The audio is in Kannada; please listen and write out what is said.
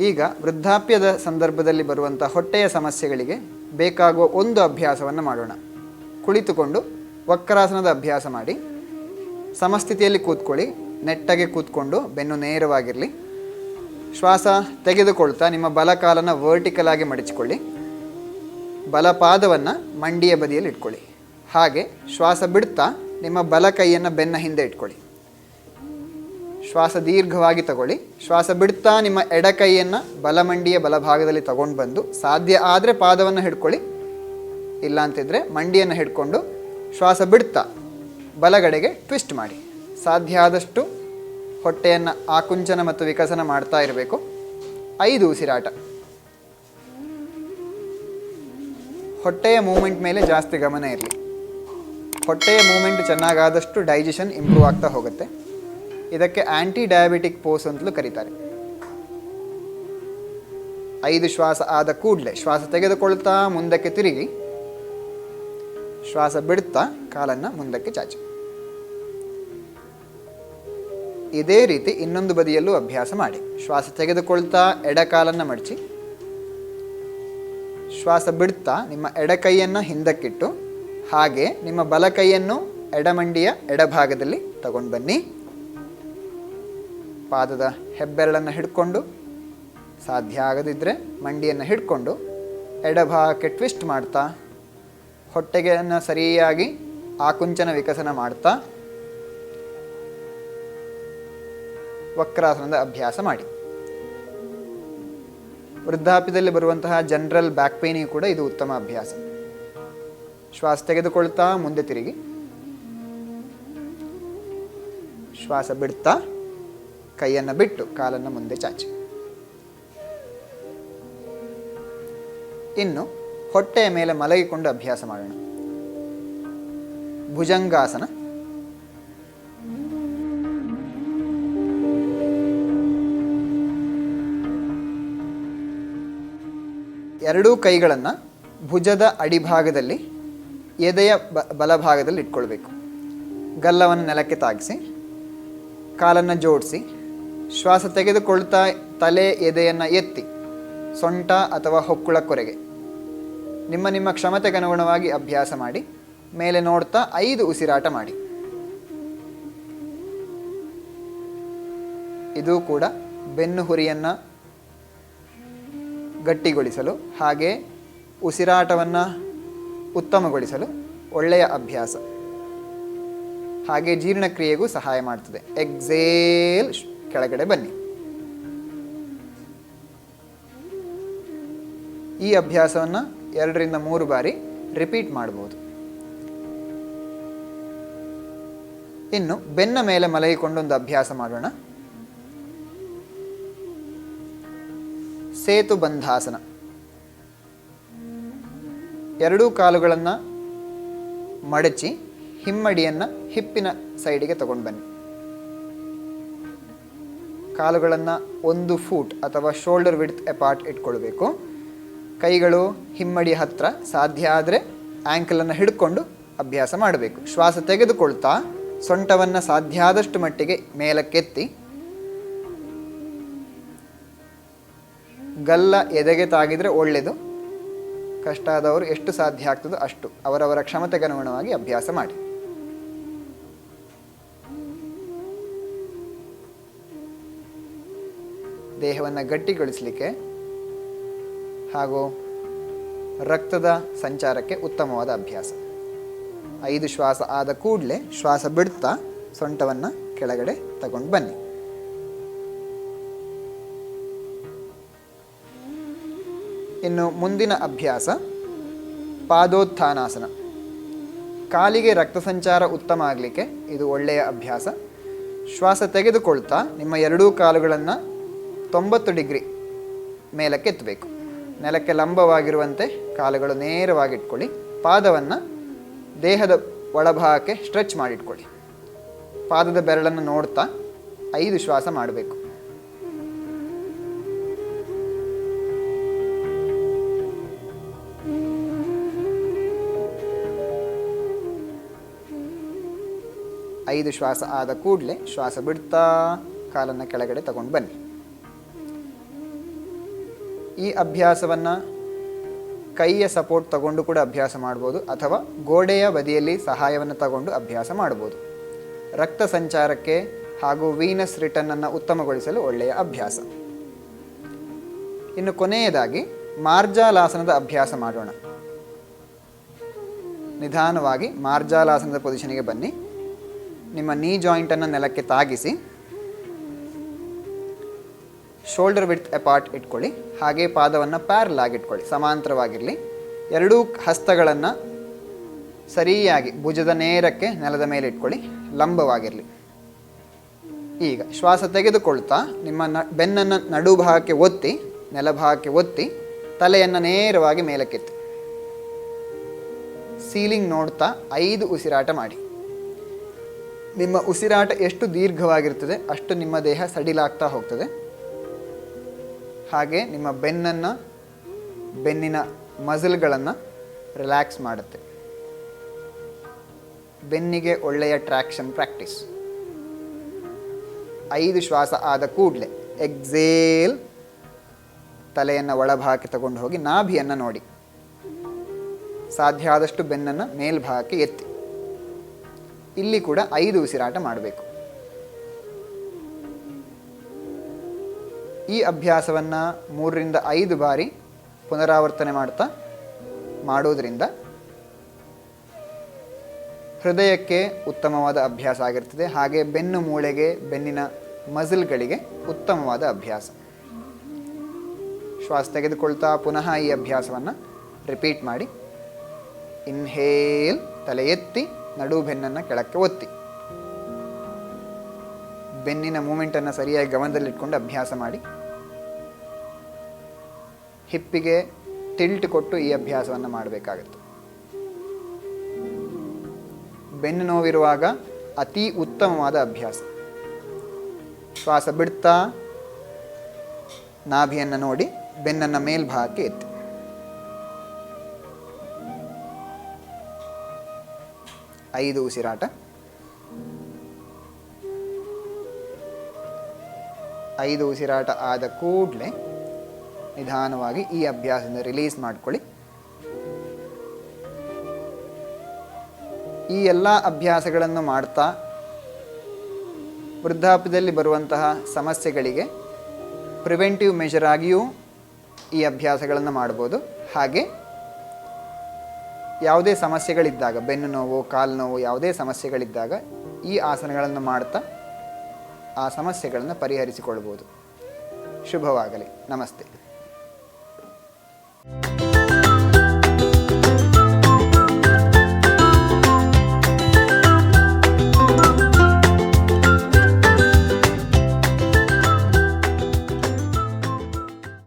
ಈಗ ವೃದ್ಧಾಪ್ಯದ ಸಂದರ್ಭದಲ್ಲಿ ಬರುವಂಥ ಹೊಟ್ಟೆಯ ಸಮಸ್ಯೆಗಳಿಗೆ ಬೇಕಾಗುವ ಒಂದು ಅಭ್ಯಾಸವನ್ನು ಮಾಡೋಣ. ಕುಳಿತುಕೊಂಡು ವಕ್ರಾಸನದ ಅಭ್ಯಾಸ ಮಾಡಿ. ಸಮಸ್ಥಿತಿಯಲ್ಲಿ ಕೂತ್ಕೊಳ್ಳಿ. ನೆಟ್ಟಗೆ ಕೂತ್ಕೊಂಡು ಬೆನ್ನು ನೇರವಾಗಿರಲಿ. ಶ್ವಾಸ ತೆಗೆದುಕೊಳ್ತಾ ನಿಮ್ಮ ಬಲಕಾಲನ ವರ್ಟಿಕಲ್ ಆಗಿ ಮಡಚಿಕೊಳ್ಳಿ. ಬಲಪಾದವನ್ನು ಮಂಡಿಯ ಬದಿಯಲ್ಲಿ ಇಟ್ಕೊಳ್ಳಿ. ಹಾಗೆ ಶ್ವಾಸ ಬಿಡ್ತಾ ನಿಮ್ಮ ಬಲ ಕೈಯನ್ನು ಬೆನ್ನ ಹಿಂದೆ ಇಟ್ಕೊಳ್ಳಿ. ಶ್ವಾಸ ದೀರ್ಘವಾಗಿ ತಗೊಳ್ಳಿ. ಶ್ವಾಸ ಬಿಡ್ತಾ ನಿಮ್ಮ ಎಡ ಕೈಯನ್ನು ಬಲಮಂಡಿಯ ಬಲಭಾಗದಲ್ಲಿ ತಗೊಂಡು ಬಂದು ಸಾಧ್ಯ ಆದರೆ ಪಾದವನ್ನು ಹಿಡ್ಕೊಳ್ಳಿ. ಇಲ್ಲ ಅಂತಿದ್ರೆ ಮಂಡಿಯನ್ನು ಹಿಡ್ಕೊಂಡು ಶ್ವಾಸ ಬಿಡ್ತಾ ಬಲಗಡೆಗೆ ಟ್ವಿಸ್ಟ್ ಮಾಡಿ. ಸಾಧ್ಯ ಆದಷ್ಟು ಹೊಟ್ಟೆಯನ್ನು ಆಕುಂಚನ ಮತ್ತು ವಿಕಸನ ಮಾಡ್ತಾ ಇರಬೇಕು. ಐದು ಉಸಿರಾಟ. ಹೊಟ್ಟೆಯ ಮೂಮೆಂಟ್ ಮೇಲೆ ಜಾಸ್ತಿ ಗಮನ ಇರಲಿ. ಹೊಟ್ಟೆಯ ಮೂಮೆಂಟ್ ಚೆನ್ನಾಗಾದಷ್ಟು ಡೈಜೆಷನ್ ಇಂಪ್ರೂವ್ ಆಗ್ತಾ ಹೋಗುತ್ತೆ. ಇದಕ್ಕೆ ಆಂಟಿ ಡಯಾಬಿಟಿಕ್ ಪೋಸ್ ಅಂತಲೂ ಕರೀತಾರೆ. ಐದು ಶ್ವಾಸ ಆದ ಕೂಡಲೇ ಶ್ವಾಸ ತೆಗೆದುಕೊಳ್ತಾ ಮುಂದಕ್ಕೆ ತಿರುಗಿ, ಶ್ವಾಸ ಬಿಡ್ತಾ ಕಾಲನ್ನು ಮುಂದಕ್ಕೆ ಚಾಚಿ. ಇದೇ ರೀತಿ ಇನ್ನೊಂದು ಬದಿಯಲ್ಲೂ ಅಭ್ಯಾಸ ಮಾಡಿ. ಶ್ವಾಸ ತೆಗೆದುಕೊಳ್ತಾ ಎಡ ಕಾಲನ್ನು ಮಡಚಿ, ಶ್ವಾಸ ಬಿಡ್ತಾ ನಿಮ್ಮ ಎಡ ಕೈಯನ್ನು ಹಿಂದಕ್ಕಿಟ್ಟು, ಹಾಗೆ ನಿಮ್ಮ ಬಲ ಕೈಯನ್ನು ಎಡಮಂಡಿಯ ಎಡಭಾಗದಲ್ಲಿ ತಗೊಂಡು ಬನ್ನಿ. ಪಾದದ ಹೆಬ್ಬೆರಳನ್ನು ಹಿಡ್ಕೊಂಡು, ಸಾಧ್ಯ ಆಗದಿದ್ದರೆ ಮಂಡಿಯನ್ನು ಹಿಡ್ಕೊಂಡು, ಎಡಭಾಗಕ್ಕೆ ಟ್ವಿಸ್ಟ್ ಮಾಡ್ತಾ, ಹೊಟ್ಟೆಗೆಯನ್ನು ಸರಿಯಾಗಿ ಆಕುಂಚನ ವಿಕಸನ ಮಾಡ್ತಾ, ವಕ್ರಾಸನದ ಅಭ್ಯಾಸ ಮಾಡಿ. ವೃದ್ಧಾಪ್ಯದಲ್ಲಿ ಬರುವಂತಹ ಜನರಲ್ ಬ್ಯಾಕ್ ಪೇನಿಗೂ ಕೂಡ ಇದು ಉತ್ತಮ ಅಭ್ಯಾಸ. ಶ್ವಾಸ ತೆಗೆದುಕೊಳ್ತಾ, ಮುಂದೆ ತಿರುಗಿ. ಶ್ವಾಸ ಬಿಡ್ತಾ. ಕೈಯನ್ನು ಬಿಟ್ಟು ಕಾಲನ್ನು ಮುಂದೆ ಚಾಚಿ. ಇನ್ನು ಹೊಟ್ಟೆಯ ಮೇಲೆ ಮಲಗಿಕೊಂಡು ಅಭ್ಯಾಸ ಮಾಡೋಣ. ಭುಜಂಗಾಸನ. ಎರಡೂ ಕೈಗಳನ್ನು ಭುಜದ ಅಡಿಭಾಗದಲ್ಲಿ, ಎದೆಯ ಬ, ಬಲಭಾಗದಲ್ಲಿ ಇಟ್ಕೊಳ್ಬೇಕು. ಗಲ್ಲವನ್ನು ನೆಲಕ್ಕೆ ತಾಗಿಸಿ, ಕಾಲನ್ನು ಜೋಡಿಸಿ ಶ್ವಾಸ ತೆಗೆದುಕೊಳ್ತಾ ತಲೆ ಎದೆಯನ್ನು ಎತ್ತಿ, ಸೊಂಟ ಅಥವಾ ಹೊಕ್ಕುಳ ಕೊರೆಗೆ. ನಿಮ್ಮ ನಿಮ್ಮ ಕ್ಷಮತೆಗೆ ಅನುಗುಣವಾಗಿ ಅಭ್ಯಾಸ ಮಾಡಿ, ಮೇಲೆ ನೋಡ್ತಾ ಐದು ಉಸಿರಾಟ ಮಾಡಿ. ಇದು ಕೂಡ ಬೆನ್ನು ಹುರಿಯನ್ನು ಗಟ್ಟಿಗೊಳಿಸಲು, ಹಾಗೆ ಉಸಿರಾಟವನ್ನು ಉತ್ತಮಗೊಳಿಸಲು ಒಳ್ಳೆಯ ಅಭ್ಯಾಸ. ಹಾಗೆ ಜೀರ್ಣಕ್ರಿಯೆಗೂ ಸಹಾಯ ಮಾಡ್ತದೆ. ಎಕ್ಸೇಲ್ ಕೆಳಗಡೆ ಬನ್ನಿ. ಈ ಅಭ್ಯಾಸವನ್ನು ಎರಡರಿಂದ ಮೂರು ಬಾರಿ ರಿಪೀಟ್ ಮಾಡ್ಬೋದು. ಇನ್ನು ಬೆನ್ನ ಮೇಲೆ ಮಲಗಿಕೊಂಡೊಂದು ಅಭ್ಯಾಸ ಮಾಡೋಣ. ಸೇತು ಬಂಧಾಸನ. ಎರಡೂ ಕಾಲುಗಳನ್ನು ಮಡಚಿ, ಹಿಮ್ಮಡಿಯನ್ನು ಹಿಪ್ಪಿನ ಸೈಡಿಗೆ ತಗೊಂಡು ಬನ್ನಿ. ಕಾಲುಗಳನ್ನು ಒಂದು ಫೂಟ್ ಅಥವಾ ಶೋಲ್ಡರ್ ವಿಡ್ತ್ ಅಪಾರ್ಟ್ ಇಟ್ಕೊಳ್ಬೇಕು. ಕೈಗಳು ಹಿಮ್ಮಡಿ ಹತ್ರ ಸಾಧ್ಯ ಆದರೆ ಆ್ಯಂಕಲನ್ನು ಹಿಡ್ಕೊಂಡು ಅಭ್ಯಾಸ ಮಾಡಬೇಕು. ಶ್ವಾಸ ತೆಗೆದುಕೊಳ್ತಾ ಸೊಂಟವನ್ನು ಸಾಧ್ಯ ಆದಷ್ಟು ಮಟ್ಟಿಗೆ ಮೇಲಕ್ಕೆತ್ತಿ. ಗಲ್ಲ ಎದೆಗೆ ತಾಗಿದರೆ ಒಳ್ಳೆಯದು ಕಷ್ಟ ಆದವರು ಎಷ್ಟು ಸಾಧ್ಯ ಆಗ್ತದೋ ಅಷ್ಟು ಅವರವರ ಕ್ಷಮತೆಗೆ ಅನುಗುಣವಾಗಿ ಅಭ್ಯಾಸ ಮಾಡಿ. ದೇಹವನ್ನು ಗಟ್ಟಿಗೊಳಿಸಲಿಕ್ಕೆ ಹಾಗೂ ರಕ್ತದ ಸಂಚಾರಕ್ಕೆ ಉತ್ತಮವಾದ ಅಭ್ಯಾಸ. ಐದು ಶ್ವಾಸ ಆದ ಕೂಡಲೇ ಶ್ವಾಸ ಬಿಡ್ತಾ ಸೊಂಟವನ್ನು ಕೆಳಗಡೆ ತಗೊಂಡು ಬನ್ನಿ. ಇನ್ನು ಮುಂದಿನ ಅಭ್ಯಾಸ ಪಾದೋತ್ಥಾನಾಸನ. ಕಾಲಿಗೆ ರಕ್ತ ಸಂಚಾರ ಉತ್ತಮ ಆಗಲಿಕ್ಕೆ ಇದು ಒಳ್ಳೆಯ ಅಭ್ಯಾಸ. ಶ್ವಾಸ ತೆಗೆದುಕೊಳ್ತಾ ನಿಮ್ಮ ಎರಡೂ ಕಾಲುಗಳನ್ನು ತೊಂಬತ್ತು ಡಿಗ್ರಿ ಮೇಲಕ್ಕೆ ಎತ್ತಬೇಕು ನೆಲಕ್ಕೆ ಲಂಬವಾಗಿರುವಂತೆ ಕಾಲುಗಳು ನೇರವಾಗಿಟ್ಕೊಳ್ಳಿ. ಪಾದವನ್ನು ದೇಹದ ಒಳಭಾಗಕ್ಕೆ ಸ್ಟ್ರೆಚ್ ಮಾಡಿಟ್ಕೊಳ್ಳಿ. ಪಾದದ ಬೆರಳನ್ನು ನೋಡ್ತಾ ಐದು ಶ್ವಾಸ ಮಾಡಬೇಕು. ಐದು ಶ್ವಾಸ ಆದ ಕೂಡಲೇ ಶ್ವಾಸ ಬಿಡ್ತಾ ಕಾಲನ್ನು ಕೆಳಗಡೆ ತಗೊಂಡು ಬನ್ನಿ. ಈ ಅಭ್ಯಾಸವನ್ನು ಕೈಯ ಸಪೋರ್ಟ್ ತಗೊಂಡು ಕೂಡ ಅಭ್ಯಾಸ ಮಾಡ್ಬೋದು ಅಥವಾ ಗೋಡೆಯ ಬದಿಯಲ್ಲಿ ಸಹಾಯವನ್ನು ತಗೊಂಡು ಅಭ್ಯಾಸ ಮಾಡ್ಬೋದು. ರಕ್ತ ಸಂಚಾರಕ್ಕೆ ಹಾಗೂ ವೀನಸ್ ರಿಟರ್ನನ್ನು ಉತ್ತಮಗೊಳಿಸಲು ಒಳ್ಳೆಯ ಅಭ್ಯಾಸ. ಇನ್ನು ಕೊನೆಯದಾಗಿ ಮಾರ್ಜಾಲಾಸನದ ಅಭ್ಯಾಸ ಮಾಡೋಣ. ನಿಧಾನವಾಗಿ ಮಾರ್ಜಾಲಾಸನದ ಪೊಸಿಷನಿಗೆ ಬನ್ನಿ. ನಿಮ್ಮ ನೀ ಜಾಯಿಂಟನ್ನು ನೆಲಕ್ಕೆ ತಾಗಿಸಿ. ಶೋಲ್ಡರ್ ವಿಡ್ತ್ ಅಪಾರ್ಟ್ ಇಟ್ಕೊಳ್ಳಿ. ಹಾಗೆ ಪಾದವನ್ನು ಪ್ಯಾರಲ್ ಆಗಿ ಇಟ್ಕೊಳ್ಳಿ. ಸಮಾಂತರವಾಗಿರಲಿ. ಎರಡೂ ಹಸ್ತಗಳನ್ನು ಸರಿಯಾಗಿ ಭುಜದ ನೇರಕ್ಕೆ ನೆಲದ ಮೇಲೆ ಇಟ್ಕೊಳ್ಳಿ. ಲಂಬವಾಗಿರಲಿ. ಈಗ ಶ್ವಾಸ ತೆಗೆದುಕೊಳ್ತಾ ನಿಮ್ಮ ನ, ಬೆನ್ನನ್ನು ನಡುಭಾಗಕ್ಕೆ ಒತ್ತಿ ನೆಲಭಾಗಕ್ಕೆ ಒತ್ತಿ, ತಲೆಯನ್ನು ನೇರವಾಗಿ ಮೇಲಕ್ಕೆತ್ತಿ. ಸೀಲಿಂಗ್ ನೋಡ್ತಾ ಐದು ಉಸಿರಾಟ ಮಾಡಿ. ನಿಮ್ಮ ಉಸಿರಾಟ ಎಷ್ಟು ದೀರ್ಘವಾಗಿರ್ತದೆ, ಅಷ್ಟು ನಿಮ್ಮ ದೇಹ ಸಡಿಲಾಗ್ತಾ ಹೋಗ್ತದೆ. ಹಾಗೆ ನಿಮ್ಮ ಬೆನ್ನನ್ನು, ಬೆನ್ನಿನ ಮಸಲ್ಗಳನ್ನು ರಿಲ್ಯಾಕ್ಸ್ ಮಾಡುತ್ತೆ. ಬೆನ್ನಿಗೆ ಒಳ್ಳೆಯ ಟ್ರ್ಯಾಕ್ಷನ್ ಪ್ರಾಕ್ಟೀಸ್ ಐದು ಶ್ವಾಸ ಆದ ಕೂಡಲೇ ಎಕ್ಸೇಲ್ ತಲೆಯನ್ನು ಒಳಭಾಗಕ್ಕೆ ತಗೊಂಡು ಹೋಗಿ ನಾಭಿಯನ್ನು ನೋಡಿ. ಸಾಧ್ಯ ಆದಷ್ಟು ಬೆನ್ನನ್ನು ಮೇಲ್ಭಾಗಕ್ಕೆ ಎತ್ತಿ. ಇಲ್ಲಿ ಕೂಡ ಐದು ಉಸಿರಾಟ ಮಾಡಬೇಕು. ಈ ಅಭ್ಯಾಸವನ್ನು ಮೂರರಿಂದ ಐದು ಬಾರಿ ಪುನರಾವರ್ತನೆ ಮಾಡ್ತಾ, ಮಾಡೋದರಿಂದ ಹೃದಯಕ್ಕೆ ಉತ್ತಮವಾದ ಅಭ್ಯಾಸ ಆಗಿರ್ತದೆ. ಹಾಗೆ ಬೆನ್ನು ಮೂಳೆಗೆ, ಬೆನ್ನಿನ ಮಜಲ್ಗಳಿಗೆ ಉತ್ತಮವಾದ ಅಭ್ಯಾಸ. ಶ್ವಾಸ ತೆಗೆದುಕೊಳ್ತಾ ಪುನಃ ಈ ಅಭ್ಯಾಸವನ್ನು ರಿಪೀಟ್ ಮಾಡಿ, ಇನ್ಹೇಲ್ ತಲೆ ಎತ್ತಿ ನಡು ಬೆನ್ನನ್ನು ಕೆಳಕ್ಕೆ ಒತ್ತಿ. ಬೆನ್ನಿನ ಮೂಮೆಂಟನ್ನು ಸರಿಯಾಗಿ ಗಮನದಲ್ಲಿಟ್ಕೊಂಡು ಅಭ್ಯಾಸ ಮಾಡಿ, ಹಿಪ್ಪಿಗೆ ಟಿಲ್ಟ್ ಕೊಟ್ಟು ಈ ಅಭ್ಯಾಸವನ್ನು ಮಾಡಬೇಕಾಗುತ್ತೆ. ಬೆನ್ನು ನೋವಿರುವಾಗ ಅತಿ ಉತ್ತಮವಾದ ಅಭ್ಯಾಸ. ಶ್ವಾಸ ಬಿಡ್ತಾ, ನಾಭಿಯನ್ನು ನೋಡಿ ಬೆನ್ನನ್ನು ಮೇಲ್ಭಾಗಕ್ಕೆ ಎತ್ತಿ. ಐದು ಉಸಿರಾಟ. ಐದು ಉಸಿರಾಟ ಆದ ಕೂಡಲೇ ನಿಧಾನವಾಗಿ ಈ ಅಭ್ಯಾಸದಿಂದ ರಿಲೀಸ್ ಮಾಡ್ಕೊಳ್ಳಿ. ಈ ಎಲ್ಲ ಅಭ್ಯಾಸಗಳನ್ನು ಮಾಡ್ತಾ ವೃದ್ಧಾಪ್ಯದಲ್ಲಿ ಬರುವಂತಹ ಸಮಸ್ಯೆಗಳಿಗೆ ಪ್ರಿವೆಂಟಿವ್ ಮೆಷರ್ ಆಗಿಯೂ ಈ ಅಭ್ಯಾಸಗಳನ್ನು ಮಾಡ್ಬೋದು. ಹಾಗೆ ಯಾವುದೇ ಸಮಸ್ಯೆಗಳಿದ್ದಾಗ ಬೆನ್ನು ನೋವು ಕಾಲು ನೋವು ಯಾವುದೇ ಸಮಸ್ಯೆಗಳಿದ್ದಾಗ ಈ ಆಸನಗಳನ್ನು ಮಾಡ್ತಾ ಆ ಸಮಸ್ಯೆಗಳನ್ನು ಪರಿಹರಿಸಿಕೊಳ್ಳಬಹುದು. ಶುಭವಾಗಲಿ. ನಮಸ್ತೆ.